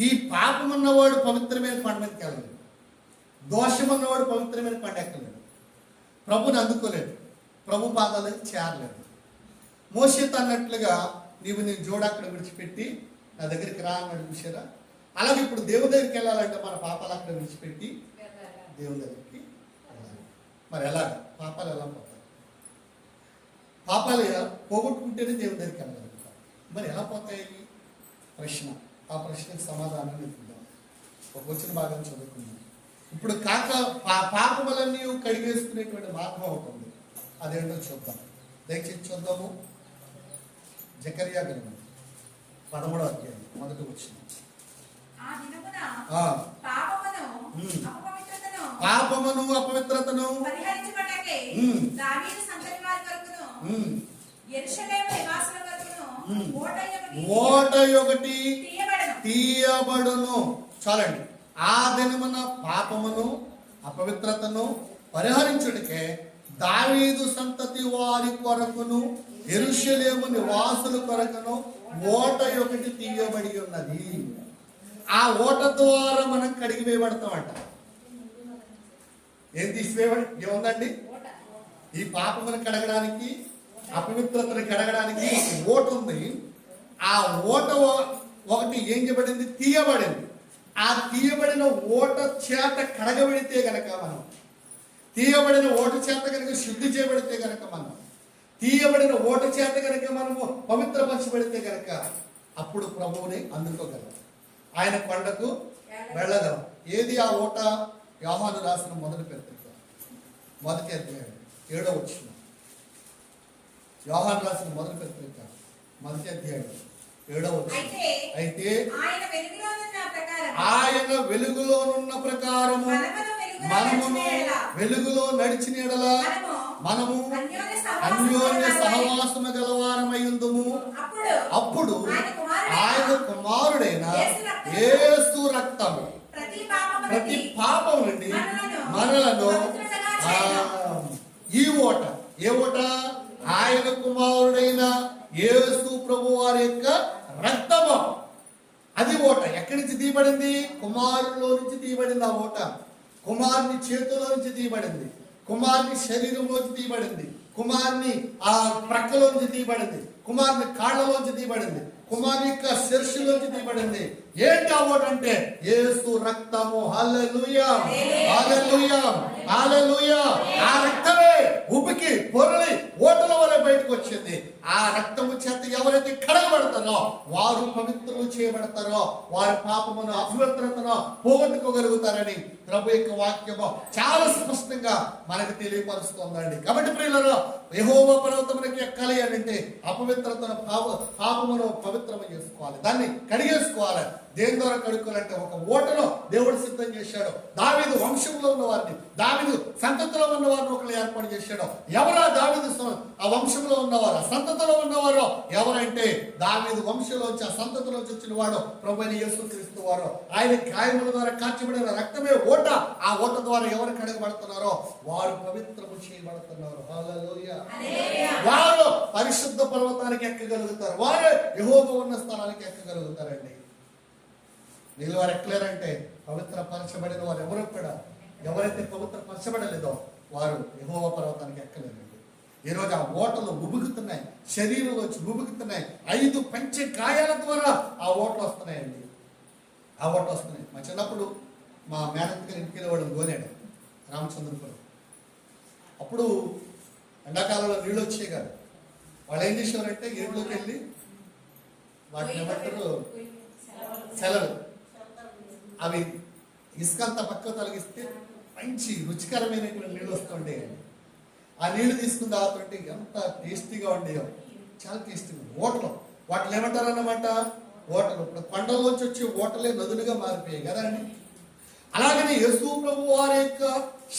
ఈ పాపం ఉన్నవాడు పవిత్రమైన కొండ మీదకి వెళ్ళలేడు దోషం ఉన్నవాడు పవిత్రమైన కొండ ఎక్కలేడు. ప్రభుని అందుకోలేడు. ప్రభు పాదాలకు చేరలేదు. మోసేత అన్నట్లుగా నీవు నేను జోడు అక్కడ విడిచిపెట్టి నా దగ్గరికి రా అన్నాడు చూసారా అలాగే ఇప్పుడు దేవుని దగ్గరికి వెళ్ళాలంటే మన పాపాలు అక్కడ విడిచిపెట్టి దేవుని దగ్గరికి మరి ఎలా? పాపాలు ఎలా పోతాయి? పాపాలు పోగొట్టుకుంటేనే దేవుని దగ్గరికి వెళ్ళగలుగుతాం మరి ఎలా పోతాయి? ప్రశ్న. ఆ ప్రశ్నకు సమాధానం ఇద్దాం ఒక వచ్చిన భాగం చదువుకుందాం. ఇప్పుడు కాక పా పాపములన్నీ కడిగేసుకునేటువంటి మార్గం అవుతుంది అదేంటో చూద్దాం. దయచేసి చూద్దాము. జకర్యా గ్రంథం. పదమూడవ అధ్యాయం మొదటి వచ్చిన పాపమును. అపవిత్రతను ఓట ఒకటి తీయబడును. చాలండి. ఆ దినమున పాపమును అపవిత్రతను పరిహరించుడికే దావీదు సంతతి వారి కొరకును ఎరుషలేము నివాసుల కొరకును ఓట ఒకటి తీయబడి ఉన్నది. ఆ ఓట ద్వారా మనం కడిగి వేయబడతామంట. ఏం తీసివేయబడి ఏముందండి? ఈ పాపమును కడగడానికి అపవిత్రతను కడగడానికి ఓటు ఉంది. ఆ ఓట ఒకటి ఏం చేయబడింది తీయబడింది. ఆ తీయబడిన ఓట చేత కడగబడితే గనక మనం తీయబడిన ఓట చేత కనుక శుద్ధి చేయబడితే గనక మనం తీయబడిన ఓట చేత కనుక మనము పవిత్రపరచబడితే గనక అప్పుడు ప్రభువుని అందుకోగలం ఆయన కొండకు వెళ్ళగలం. ఏది ఆ ఓట? యోహాను రాసిన మొదటి పత్రిక. మొదటి అధ్యాయం. ఏడో వచ్చిన యోహాను రాసిన మొదటి పత్రిక. మొదటి అధ్యాయం. ఏడో వచ్చిన అయితే ఆయన వెలుగులోనున్న ప్రకారము మనమును వెలుగులో నడిచిన ఎడల మనము మనము అన్యోన్య సహవాసము గలవారమై గలవారమయుందుము అప్పుడు ఆయన కుమారుడైన యేసు రక్తము ప్రతి పాపం నుండి మనలను. ఈ ఓట ఏ ఓట? ఆయన కుమారుడైన యేసు ప్రభు వారి యొక్క రక్తము. అది ఓట. ఎక్కడి నుంచి తీయబడింది? కుమారులో నుంచి తీయబడింది ఆ ఓట. కుమారుని చేతిలో నుంచి తీయబడింది. కుమారుని శరీరంలోంచి తీయబడింది. కుమారుని ఆ ప్రక్కలోంచి తీయబడింది. కుమారుని కాళ్ళలోంచి తీయబడింది. కుమారుని యొక్క శిరస్సులోంచి తీయబడింది. ఏంటి ఆ ఓట అంటే? యేసు రక్తము. హల్లెలూయా. ఆ రక్తమే ఉబికి పొరలి ఓటల వల్ల బయటకు వచ్చింది. ఆ రక్తము చేత ఎవరైతే కడగబడతారో వారు పవిత్రులు చేయబడతారో వారి పాపమును అపవిత్రతను పోగొట్టుకోగలుగుతారని ప్రభు యొక్క వాక్యము చాలా స్పష్టంగా మనకు తెలియపరుస్తుందండి. కాబట్టి ప్రియులలో యెహోవా పర్వతమునకి ఎక్కాలి అని అంటే అపవిత్రతను పాప పాపమును పవిత్రము చేసుకోవాలి. దాన్ని కడిగేసుకోవాలి. దేని ద్వారా కడుక్కోవాలంటే ఒక ఓటలో దేవుడు సిద్ధం చేశాడు. దావిదు వంశంలో ఉన్న వారిని దావిదు సంతతిలో ఉన్న వారిని ఒకరు ఏర్పాటు చేశాడు. ఎవరా దావిదు ఆ వంశంలో ఉన్నవారు ఆ సంతతిలో ఉన్నవారు? ఎవరంటే దావీదు వంశంలోంచి ఆ సంతతిలోంచి వచ్చిన వాడు ప్రభు అయిన యేసుక్రీస్తు వారు. ఆయన గాయముల ద్వారా కాల్చబడిన రక్తమే ఓట. ఆ ఓట ద్వారా ఎవరు కడగబడుతున్నారో వారు పవిత్రము చేయబడుతున్నారు. వారు పరిశుద్ధ పర్వతానికి ఎక్కగలుగుతారు. వారే యెహోవా ఉన్న స్థలానికి ఎక్కగలుగుతారండి. వీళ్ళు వారు ఎక్కలేరంటే పవిత్ర పరచబడిన వారు ఎవరు కూడా ఎవరైతే పవిత్ర పరచబడలేదో వారు యెహోవా పర్వతానికి ఎక్కలేరండి ఈరోజు ఆ ఓటలు ఉబుకుతున్నాయి. శరీరంలో వచ్చి ఉబుకుతున్నాయి. ఐదు పంచ గాయాల ద్వారా ఆ ఓట్లు వస్తున్నాయండి. ఆ ఓట్లు వస్తున్నాయి. మా చిన్నప్పుడు మా మేనత్ గారి ఇంటికి వెళ్ళేవాడు గోలేడు రామచంద్రపురం. అప్పుడు ఎండాకాలంలో నీళ్ళు వచ్చే కాదు. వాళ్ళు ఏం చేసేవారంటే ఏడులోకి వెళ్ళి వాటిని ఏమంటారు? సెలవు అవి ఇసుకంత పక్క తొలగిస్తే మంచి రుచికరమైనటువంటి నీళ్ళు వస్తుండే ఆ నీళ్ళు తీసుకుని తాగుతుంటే ఎంత టేస్టీగా ఉండేవో చాలా టేస్టీగా ఓటలు. వాటిని ఏమంటారు అన్నమాట ఓటలు. ఇప్పుడు కొండలోంచి వచ్చే ఓటలే నదులుగా మారిపోయాయి కదా అండి. అలాగనే యేసు ప్రభు వారి యొక్క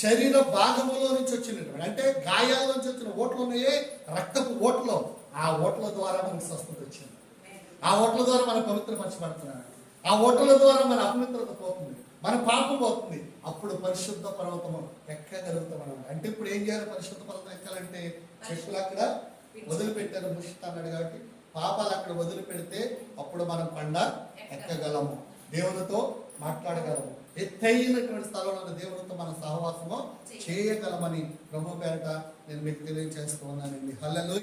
శరీర భాగములో నుంచి వచ్చినటువంటి అంటే గాయాల నుంచి వచ్చిన ఓట్లు ఉన్నాయే రక్తపు ఓట్లు. ఆ ఓట్ల ద్వారా మనకు స్వస్థత వచ్చింది. ఆ ఓట్ల ద్వారా మన పవిత్రపరచబడుతున్నాడు ఆ ఓట్ల ద్వారా మన అపవిత్రత పోతుంది. మన పాపం పోతుంది. అప్పుడు పరిశుద్ధ పర్వతము ఎక్కగలుగుతాం అంటే ఇప్పుడు ఏం చేయాలి? పరిశుద్ధ పర్వతం ఎక్కాలంటే చెట్లు అక్కడ వదిలిపెట్టారు ముషిత అన్నాడు కాబట్టి పాపాలు అక్కడ వదిలిపెడితే అప్పుడు మనం పండ ఎక్కగలము. దేవునితో మాట్లాడగలము. ఎత్తైనటువంటి స్థలంలో దేవునితో మన సహవాసము చేయగలమని ప్రభు పేరట నేను మీకు తెలియజేస్తూ ఉన్నానండి హల్లలో